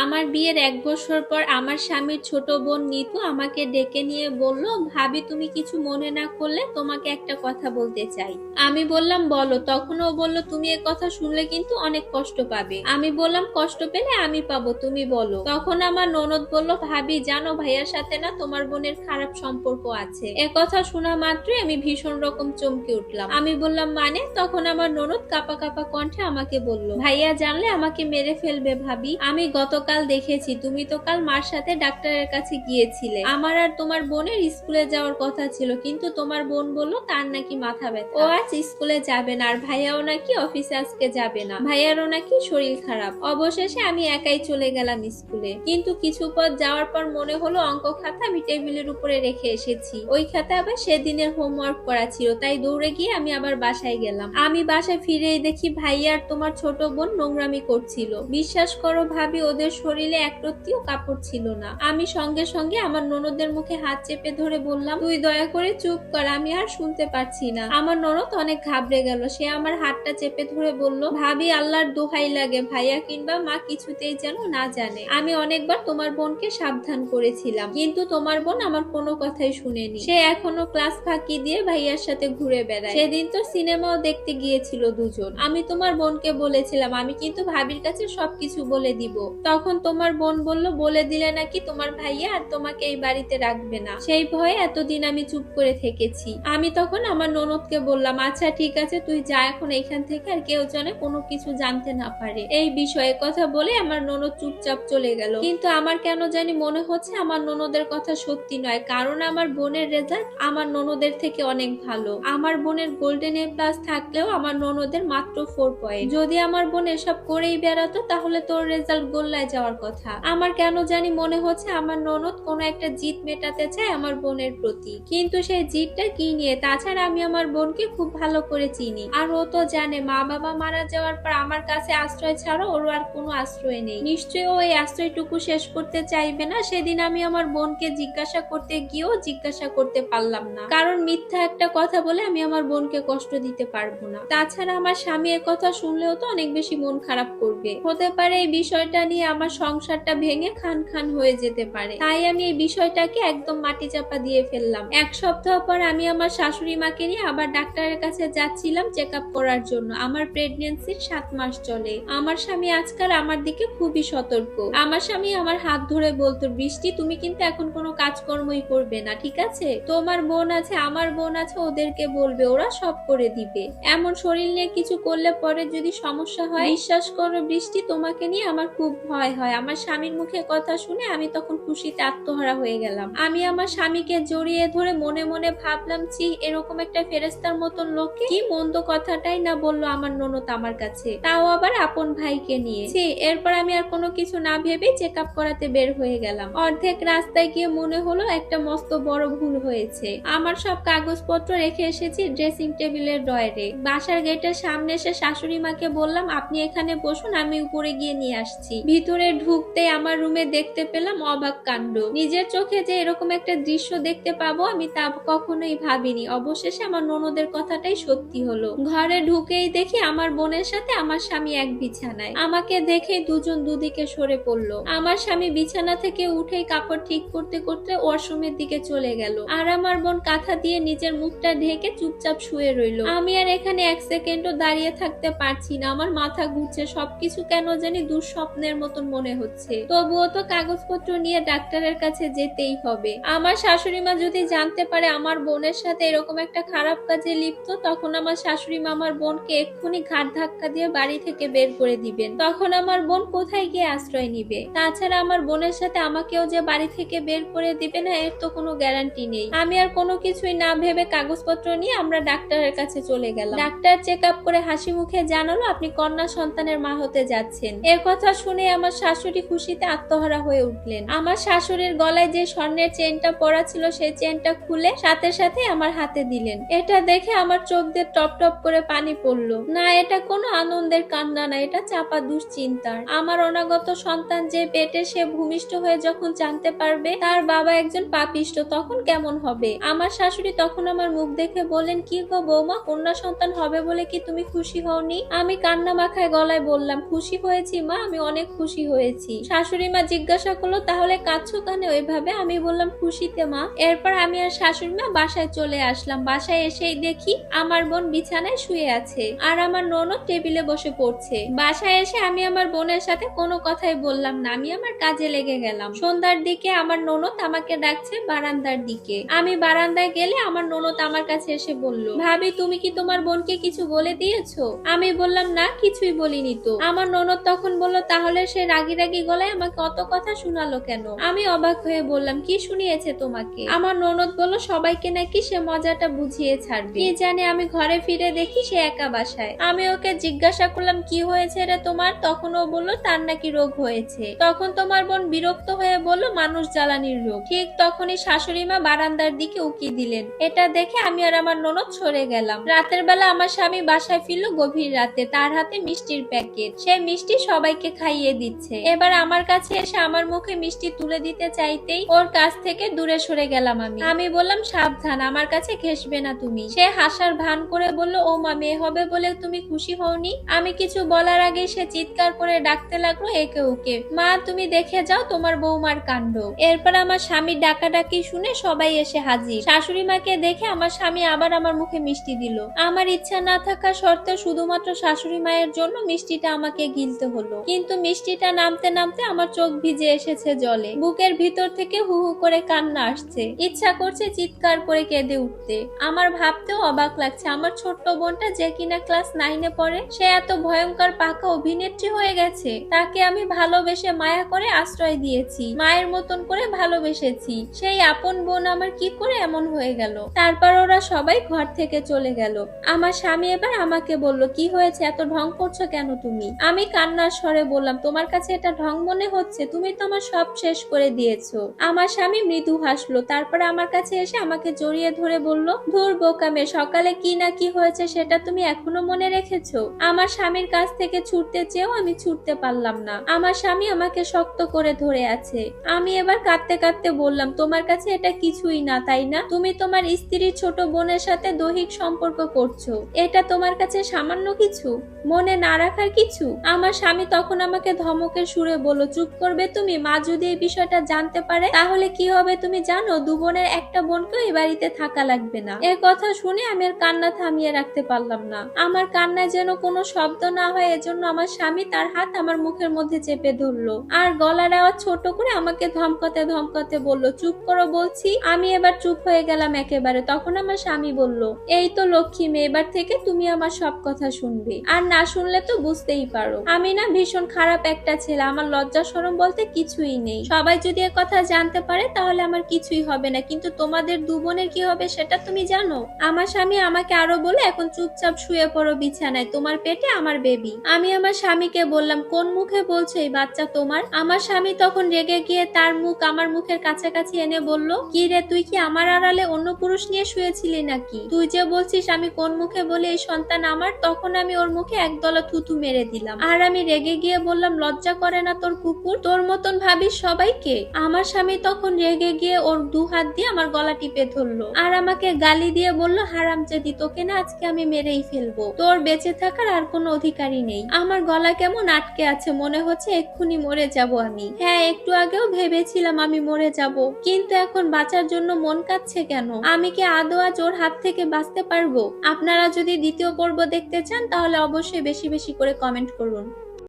আমার বিয়ের এক বছর পর আমার স্বামীর ছোট বোন নিতু আমাকে ডেকে নিয়ে বলল, ভাবি, তুমি কিছু মনে না করলে তোমাকে একটা কথা বলতে চাই। আমি বললাম, বলো। তখন ও বলল, তুমি এ কথা শুনলে কিন্তু অনেক কষ্ট পাবে। আমি বললাম, কষ্ট পেলে আমি পাবো, তুমি বলো। তখন আমার ননদ বলল, ভাবি, জানো, ভাইয়ার সাথে না তোমার বোনের খারাপ সম্পর্ক আছে। এ কথা শোনা মাত্রই আমি ভীষণ রকম চমকে উঠলাম। আমি বললাম মানে? তখন আমার ননদ কাপা কাপা কণ্ঠে আমাকে বলল, ভাইয়া, জানলে আমাকে মেরে ফেলবে, ভাবি। আমি গতকাল দেখেছি, তুমি তো কাল মার সাথে ডাক্তারের কাছে গিয়েছিলে। আমার আর তোমার বোনের স্কুলে যাওয়ার কথা ছিল, কিন্তু তোমার বোন বলল তার নাকি মাথা ব্যথা। ও আজ স্কুলে যাবে না, আর ভাইয়াও নাকি অফিসে আজকে যাবে না। ভাইয়ারও নাকি শরীর খারাপ। অবশেষে আমি একাই চলে গেলাম স্কুলে। কিন্তু কিছু পথ যাওয়ার পর মনে হলো অঙ্ক খাতা আমি টেবিলের উপরে রেখে এসেছি। ওই খাতা আবার সেদিনের হোমওয়ার্ক করা ছিল, তাই দৌড়ে গিয়ে আমি আবার বাসায় গেলাম। আমি বাসায় ফিরেই দেখি ভাইয়া আর তোমার ছোট বোন নোংরামি করছিল। বিশ্বাস করো ভাবি, ওদের শরীরে একরত্তিও কাপড় ছিল না। আমি সঙ্গে সঙ্গে আমার ননদের মুখে হাত চেপে ধরে বললাম, তুই দয়া করে চুপ কর, আমি আর শুনতে পারছি না। আমার ননদ অনেক ঘাবড়ে গেল। সে আমার হাতটা চেপে ধরে বলল, ভাবি, আল্লাহর দোহাই লাগে ভাইয়া কিংবা মা কিছুতেই যেন না জানে। আমি অনেকবার তোমার বোনকে সাবধান করেছিলাম, কিন্তু তোমার বোন আমার কোনো কথাই শুনেনি। সে এখনও ক্লাস ফাঁকি দিয়ে ভাইয়ার সাথে ঘুরে বেড়ায়। সেদিন তো সিনেমাও দেখতে গিয়েছিল দুজন। আমি তোমার বোনকে বলেছিলাম, আমি কিন্তু ভাবির কাছে সবকিছু বলে দিব। তখন তোমার বোন বলল, বলে দিলে নাকি তোমার ভাইয়া আর তোমাকে এই বাড়িতে রাখবে না? সেই ভয়ে এতদিন আমি চুপ করে থেকেছি। আমি তখন আমার ননদকে বললাম আচ্ছা ঠিক আছে, তুই যা এখন এখান থেকে আর কেউ যেন কোনো কিছু জানতে না পারে। এই বিষয়ে কথা বলে আমার ননদ চুপচাপ চলে গেল। কিন্তু আমার কেন জানি মনে হচ্ছে আমার ননদের কথা সত্যি নয়, কারণ আমার বোনের রেজাল্ট আমার ননদের থেকে অনেক ভালো। আমার বোনের গোল্ডেন এ প্লাস থাকলেও আমার ননদের মাত্র ফোর পয়েন্ট যদি আমার বোন এসব করেই বেড়াতো, তাহলে তোর রেজাল্ট গোল্লায় যাওয়ার কথা। আমার কেন জানি মনে হচ্ছে আমার ননদ কোনো একটা জিত মেটাতে চায় আমার বোনের প্রতি। কিন্তু সেই জিতটা কি নিয়ে? তাছাড়া আমি আমার বোনকে খুব ভালো করে চিনি। আর ও তো জানে, মা বাবা মারা যাওয়ার পর আমার কাছে আশ্রয় ছাড়া ওর আর কোনো আশ্রয় নেই। নিশ্চয়ই ও এই আশ্রয়টুকু শেষ করতে চাইবে না, সেদিন আমি আমার বোনকে জিজ্ঞাসা করতে গিয়েও জিজ্ঞাসা করতে পারলাম না। কারণ মিথ্যা একটা কথা বলে আমি আমার বোনকে কষ্ট দিতে পারব না। তাছাড়া আমার স্বামী এর কথা শুনলেও তো অনেক বেশি মন খারাপ করবে। হতে পারে এই বিষয়টা নিয়ে আমার সংসারটা ভেঙে খান খান হয়ে যেতে পারে। তাই আমি এই বিষয়টাকে একদম মাটি চাপা দিয়ে ফেললাম। এক সপ্তাহ পর আমি আমার শাশুড়ি মাকে নিয়ে আবার ডাক্তারের কাছে যাচ্ছিলাম চেক আপ করার জন্য। আমার প্রেগনেন্সির সাত মাস চলে। আমার স্বামী আজকাল আমার দিকে খুবই সতর্ক। আমার স্বামী আমার হাত ধরে বলতো, বৃষ্টি, তুমি কিন্তু এখন কোনো কাজকর্মই করবে না, ঠিক আছে? তোমার বোন আছে, আমার বোন আছে, ওদেরকে বলবে, ওরা সব করে দিবে। এমন শরীর নিয়ে কিছু করলে পরে যদি সমস্যা হয়, বিশ্বাস করো বৃষ্টি, তোমাকে নিয়ে আমার খুব ভয় হয়। আমার স্বামীর মুখে কথা শুনে আমি তখন খুশিতে আত্মহারা হয়ে গেলাম। আমি আমার স্বামীকে জড়িয়ে ধরে মনে মনে ভাবলাম, ছি, এরকম একটা ফেরেস্তার মতন লোককে? কি মন্দ কথাটাই না বলল আমার ননদ আমার কাছে। তাও আবার আপন ভাইকে নিয়ে। ছি, এরপর আমি আর কোনো কিছু না ভেবে চেক আপ করাতে বের হয়ে গেলাম। অর্ধেক রাস্তায় গিয়ে মনে হলো একটা মস্ত বড় ভুল হয়েছে। আমার সব কাগজপত্র রেখে এসেছি ড্রেসিং টেবিলের ড্রয়ারে। বাসার গেটের সামনে এসে শাশুড়ি মাকে বললাম, আপনি এখানে বসুন, আমি উপরে গিয়ে নিয়ে আসছি। ভিতরে ঢুকতে আমার রুমে দেখতে পেলাম অবাক কাণ্ড। নিজের চোখে যে এরকম একটা দৃশ্য দেখতে পাবো আমি তা কখনোই ভাবিনি। অবশেষে আমার ননদের কথাটাই সত্যি হলো। ঘরে ঢুকেই দেখি আমার বোনের সাথে আমার স্বামী এক বিছানায়। আমাকে দেখে দুজন দুদিকে সরে পড়ল। আমার স্বামী বিছানা থেকে উঠেই কাপড় ঠিক করতে করতে ওয়াশরুমের দিকে চলে গেল। আর আমার বোন কাঁথা দিয়ে নিজের মুখটা ঢেকে চুপচাপ শুয়ে রইল। আমি আর এখানে এক সেকেন্ডও দাঁড়িয়ে থাকতে পারছি না। আমার মাথা ঘুরছে। সবকিছু কেন জানি দুঃস্বপ্নের মতন মনে হচ্ছে। তবুও তো কাগজপত্র নিয়ে ডাক্তারের কাছে যেতেই হবে। আমার শাশুড়ি মা যদি জানতে পারে আমার বোনের সাথে এরকম একটা খারাপ কাজে লিপ্ত, তখন আমার শাশুড়ি মা আমার বোনকে এক্ষুনি ঘাট ধাক্কা দিয়ে বাড়ি থেকে বের করে দিবেন। তখন আমার বোন কোথায় গিয়ে আশ্রয় নিবে? তাছাড়া আমার বোনের সাথে আমাকেও যে বাড়ি থেকে বের করে দিবে না, এর তো কোনো গ্যারান্টি নেই। আমি আর কোনো কিছুই না ভেবে কাগজপত্র নিয়ে আমরা ডাক্তারের কাছে চলে গেলাম। ডাক্তার চেক আপ করে হাসি মুখে জানালো, আপনি কন্যা সন্তানের মা হতে যাচ্ছেন। এ কথা শুনে আমার শাশুড়ি খুশিতে আত্মহারা হয়ে উঠলেন। আমার শাশুড়ির গলায় যে স্বর্ণের চেনটা পরা ছিল, সেই চেনটা খুলে সাথে সাথে আমার হাতে দিলেন। এটা দেখে আমার চোখ দিয়ে টপ টপ করে পানি পড়ল। না, এটা কোনো আনন্দের কান্না না, এটা চাপা দুশ্চিন্তার। আমার অনাগত সন্তান যে পেটে সে ভূমিষ্ঠ হয়ে যখন জানতে পারবে, তার বাবা একজন পাপিষ্ট, তখন কেমন হবে? আমার শাশুড়ি তখন আমার মুখ দেখে বলেন কি গো বৌমা, কন্যা সন্তান হবে বলে কি তুমি খুশি হওনি? আমি কান্না মাখায় গলায় বললাম, খুশি হয়েছি মা, আমি অনেক খুশি হয়েছি। শাশুড়ি মা জিজ্ঞাসা করল, তাহলে কাঁদছো কেন? ওইভাবে আমি বললাম, খুশিতে মা। এরপর আমি আর শাশুড়ি মা বাসায় চলে আসলাম। বাসায় এসেই দেখি আমার বোন বিছানায় শুয়ে আছে আর আমার ননদ টেবিলে বসে পড়ছে। বাসায় এসে আমি আমার বোনের সাথে কোনো কথাই বললাম না। আমি আমার কাজে লেগে গেলাম। সন্ধ্যার দিকে আমার ননদ আমাকে ডাকছে বারান্দার দিকে। আমি বারান্দায় গেলে আমার ননদ আমার কাছে এসে বলল, ভাবি, তুমি কি তোমার বোনকে কিছু বলে দিয়েছ? আমি বললাম, না, কিছুই বলিনি তো। আমার ননদ তখন বলল, তাহলে সে রাগি রাগি গলায় আমাকে অত কথা শোনালো কেন? আমি অবাক হয়ে বললাম, কি শুনিয়েছে তোমাকে? আমার ননদ বলল, সবাইকে নাকি সে মজাটা বুঝিয়ে ছাড়বে। কি জানে আমি ঘরে ফিরে দেখি সে একা বাসায়। আমি ওকে জিজ্ঞাসা করলাম, কি হয়েছে রে তোমার? তখন ও বলল, তার নাকি রোগ হয়েছে। তখন তোমার বোন বিরক্ত হয়ে বলল, মানুষ জ্বালানির রোগ। ঠিক তখনই শাশুড়ি মা বারান্দার দিকে উকি দিলেন। এটা দেখে আমি আর আমার ননদ সরে গেলাম। রাতের বেলা আমার স্বামী বাসায় ফিরল গভীর রাতে, তার হাতে মিষ্টির প্যাকেট। সে মিষ্টি সবাইকে খাইয়ে দিচ্ছে। এবার আমার কাছে এসে আমার মুখে মিষ্টি তুলে দিতে চাইতেই ওর কাছ থেকে দূরে সরে গেলাম আমি। আমি বললাম, সাবধান, আমার কাছে ঘেসবে না তুমি। সে হাসার ভান করে বলল, ও মা, মেয়ে হবে বলে তুমি খুশি হওনি? আমি কিছু বলার আগে সে চিৎকার করে ডাকতে লাগল একে ওকে। মা, তুমি দেখে যাও তোমার বৌমার কাণ্ড। এরপর আমার স্বামীর ডাকাডাকি শুনে সবাই এসে হাজির। শাশুড়ি মাকে দেখে আমার স্বামী আবার আমার মুখে মিষ্টি দিল। আমার ইচ্ছা না থাকা সত্ত্বেও শুধুমাত্র শাশুড়ি মায়ের জন্য মিষ্টিটা আমাকে গিলতে হলো। কিন্তু মিষ্টিটা নামতে নামতে আমার চোখ ভিজে এসেছে জলে। বুকের ভিতর থেকে হু হু করে কান্না আসছে। ইচ্ছা করছে চিৎকার করে কেঁদে উঠতে। আমার ভাবতেও অবাক লাগছে। আমার ছোট্ট বোনটা যে কিনা ক্লাস নাইনে পড়ে, সে এত ভয়ঙ্কর পাকা অভিনেত্রী হয়ে গেছে। তাকে আমি ভালোবেসে মায়া করে আশ্রয় দিয়েছি। মায়ের মতন করে ভালোবেসেছি। সেই আপন বোন আমার কি করে এমন হয়ে গেল? তারপর ওরা সবাই ঘর থেকে চলে গেল। আমার স্বামী এবার আমাকে বলল, কি হয়েছে? এত ঢং করছ কেন তুমি? আমি কান্নার স্বরে বললাম, তোমার কাছে এটা ঢং মনে হচ্ছে, তুমি তো আমার সব শেষ করে দিয়েছ। আমার স্বামী মৃদু হাসলো, তারপরে আমার কাছে এসে আমাকে জড়িয়ে ধরে বলল, ধুর বোকামে সকালে কি না কি হয়েছে সেটা তুমি এখনও মনে রেখেছো? আমার স্বামীর কাছ থেকে ছুটতে চেয়েও আমি ছুটতে পারলাম না। আমার স্বামী আমাকে শক্ত করে ধরে আছে। আমি এবার কাঁদতে কাঁদতে বললাম, তোমার কাছে এটা কিছুই না, তাই না? তুমি তোমার স্ত্রীর ছোট বোনের সাথে দৈহিক সম্পর্ক করছ। এটা তোমার কাছে সামান্য কিছু? মনে না রাখার কিছু? আমার স্বামী তখন আমাকে ধমকের সুরে বলল, চুপ করবে তুমি? মা যদি এই বিষয়টা জানতে পারে, তাহলে কি হবে তুমি জানো? দু বোনের একটা বোনকেও এই বাড়িতে থাকা লাগবে না। এ কথা শুনে আমি আর কান্না থামিয়ে রাখতে পারলাম না। আমার কান্নায় যেন কোনো শব্দ না হয়, এজন্য আমার স্বামী তার হাত আমার মুখের মধ্যে চেপে ধরলো আর গলার আওয়াজ ছোট করে আমাকে ধমকাতে ধমকাতে বলল, চুপ করো বলছি, আমি এবার চুপ হয়ে গেলাম একেবারে। তখন আমার স্বামী বলল, এই তো লক্ষ্মী মেয়ে, এবার থেকে তুমি আমার সব কথা শুনবে। আর না শুনলে তো বুঝতেই পারো। আমি না ভীষণ খারাপ একটা ছেলে, আমার লজ্জা সরম বলতে কিছুই নেই। সবাই যদি কথা জানতে পারে, তাহলে আমার কিছুই হবে না। কিন্তু তোমাদের দু বোনের কি হবে সেটা তুমি জানো? আমার স্বামী আমাকে আরও বলে, এখন চুপচাপ শুয়ে পড়ো বিছানায়। তোমার পেটে আমার বেবি আমি আমার স্বামীকে বললাম, কোন মুখে বলছো এই বাচ্চা তোমার? আমার স্বামী তখন রেগে গিয়ে তার মুখ আমার মুখের কাছাকাছি এনে বলল, কি রে, তুই কি আমার আড়ালে অন্য পুরুষ নিয়ে শুয়েছিলি নাকি? তুই যে বলছিস আমি কোন মুখে বলে এই সন্তান আমার, তখন আমি ওর মুখে একদলা থুতু মেরে দিলাম। আর আমি রেগে গিয়ে বললাম, লজ্জা করে না তোর কুকুর? তোর মতন ভাবিস সবাইকে আমার স্বামী তখন রেগে গিয়ে ওর দু হাত দিয়ে আমার গলা টিপে ধরলো আর আমাকে গালি দিয়ে বলল, হারাম যদি তোকে না আজকে আমি মেরেই ফেলব। তোর বেঁচে থাকার আর কোনো অধিকারই নেই। আমার গলা কেমন আটকে আছে, মনে হচ্ছে এক্ষুনি মরে যাব আমি। হ্যাঁ একটু আগেও ভেবেছিলাম আমি মরে যাব, কিন্তু এখন বাঁচার জন্য মন কাচ্ছে কেন? আমি কি আদৌ আজ ওর হাত থেকে বাঁচতে পারব? আপনারা যদি দ্বিতীয় পর্ব দেখতে চান, তাহলে অবশ্যই বেশি বেশি করে কমেন্ট করুন।